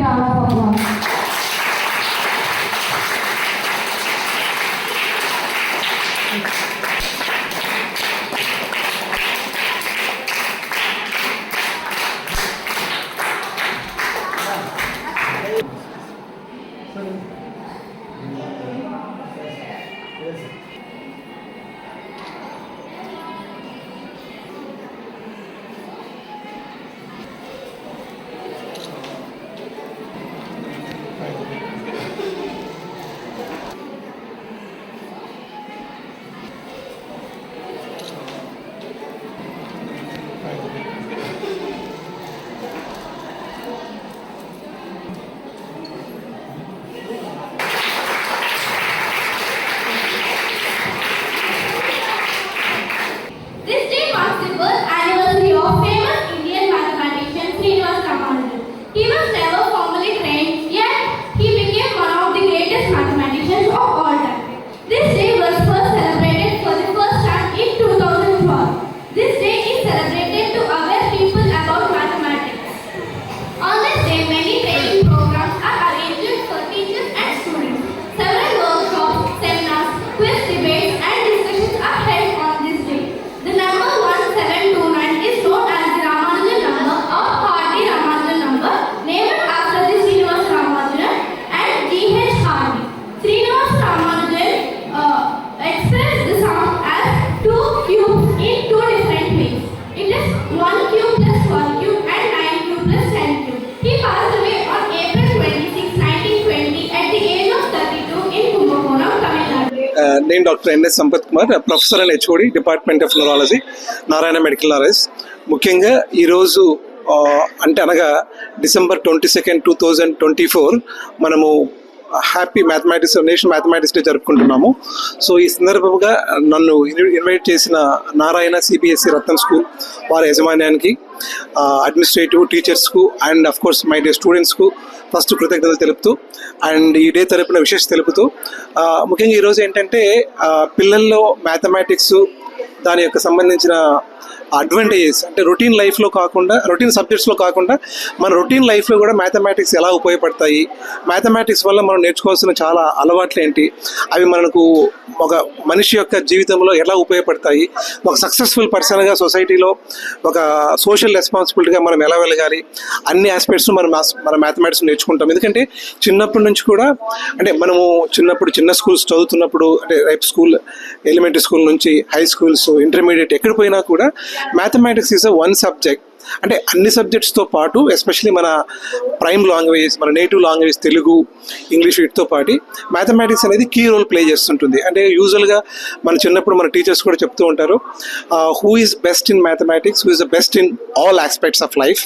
Obrigada, papai. నేను doctor N S Sampath Kumar professor and HOD department of neurology Narayana medical knowledge ముఖ్యంగా ఈరోజు అంటే అనగా December twenty second two thousand twenty four మనము happy mathematics national mathematics day జరుపుకుంటున్నాము. So ఈ సందర్భంగా నన్ను ఇన్వైట్ చేసిన నారాయణ సిబిఎస్ఈ రత్నం స్కూల్ వారి యాజమాన్యానికి administrative టీచర్స్కు and of course my dear స్టూడెంట్స్కు first కృతజ్ఞతలు తెలుపుతూ అండ్ ఈ డే తరపున విశేష తెలుపుతూ ముఖ్యంగా ఈరోజు ఏంటంటే పిల్లల్లో మ్యాథమెటిక్స్ దాని యొక్క సంబంధించిన అడ్వాంటేజెస్ అంటే రొటీన్ లైఫ్లో కాకుండా రొటీన్ సబ్జెక్ట్స్లో కాకుండా మన రొటీన్ లైఫ్లో కూడా మ్యాథమెటిక్స్ ఎలా ఉపయోగపడతాయి? మ్యాథమెటిక్స్ వల్ల మనం నేర్చుకోవాల్సిన చాలా అలవాట్లు ఏంటి అవి మనకు ఒక మనిషి యొక్క జీవితంలో ఎలా ఉపయోగపడతాయి? ఒక సక్సెస్ఫుల్ పర్సన్గా సొసైటీలో ఒక సోషల్ రెస్పాన్సిబిలిటీగా మనం ఎలా వెళ్ళగాలి అన్ని ఆస్పెక్ట్స్ మనం మన మ్యాథమెటిక్స్ నేర్చుకుంటాం. ఎందుకంటే చిన్నప్పటి నుంచి కూడా అంటే మనము చిన్నప్పుడు చిన్న స్కూల్స్ చదువుతున్నప్పుడు అంటే రైప్ స్కూల్ ఎలిమెంటరీ స్కూల్ నుంచి హై స్కూల్స్ ఇంటర్మీడియట్ ఎక్కడ పోయినా కూడా mathematics is a one subject అంటే అన్ని సబ్జెక్ట్స్తో పాటు ఎస్పెషలీ మన ప్రైమ్ లాంగ్వేజ్ మన నేటివ్ లాంగ్వేజ్ తెలుగు ఇంగ్లీష్ వీటితో పాటు మ్యాథమెటిక్స్ అనేది కీ రోల్ ప్లే చేస్తుంటుంది. అంటే యూజువల్గా మన చిన్నప్పుడు మన టీచర్స్ కూడా చెప్తూ ఉంటారు who is best in mathematics who is the best in all aspects of life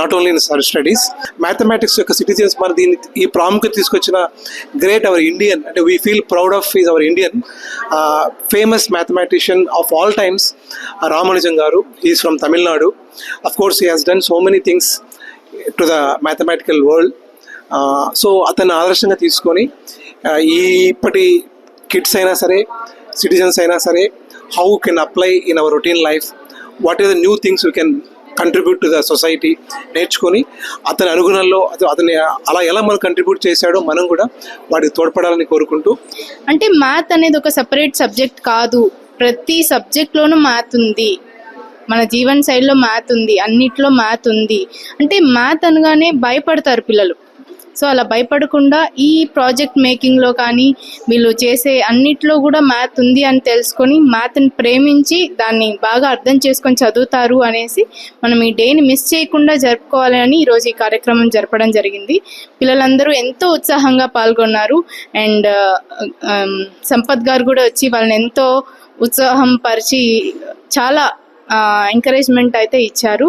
not only in sir studies mathematics యొక్క సిటిజన్స్ మన దీన్ని ఈ ప్రాముఖ్యత తీసుకొచ్చిన గ్రేట్ అవర్ ఇండియన్ అంటే we feel proud of is our Indian famous mathematician of all times Ramanujam garu. Is from Tamil Nadu of course he has done so many things to the mathematical world so అతన్ని ఆదర్శంగా తీసుకొని uh, ఈ ఇప్పటి kids అయినా సరే citizens అయినా సరే how can apply in our routine life what is the new things you can contribute to the society నేర్చుకొని అతని అనుగుణంలో అతని అలా ఎలా మనం కంట్రిబ్యూట్ చేశాడో మనం కూడా వాటికి తోడ్పడాలని కోరుకుంటూ. అంటే మ్యాథ్ అనేది ఒక సపరేట్ సబ్జెక్ట్ కాదు. ప్రతి సబ్జెక్ట్లోనూ మ్యాథ్ ఉంది. మన జీవన్ శైలిలో మ్యాథ్ ఉంది అన్నిట్లో మ్యాథ్ ఉంది. అంటే మ్యాథ్ అనగానే భయపడతారు పిల్లలు. సో అలా భయపడకుండా ఈ ప్రాజెక్ట్ మేకింగ్లో కానీ వీళ్ళు చేసే అన్నిట్లో కూడా మ్యాథ్ ఉంది అని తెలుసుకొని మ్యాథ్ని ప్రేమించి దాన్ని బాగా అర్థం చేసుకొని చదువుతారు అనేసి మనం ఈ డేని మిస్ చేయకుండా జరుపుకోవాలని ఈరోజు ఈ కార్యక్రమం జరపడం జరిగింది. పిల్లలందరూ ఎంతో ఉత్సాహంగా పాల్గొన్నారు. అండ్ సంపత్ గారు కూడా వచ్చి వాళ్ళని ఎంతో ఉత్సాహం పరిచి చాలా ఎంకరేజ్మెంట్ అయితే ఇచ్చారు.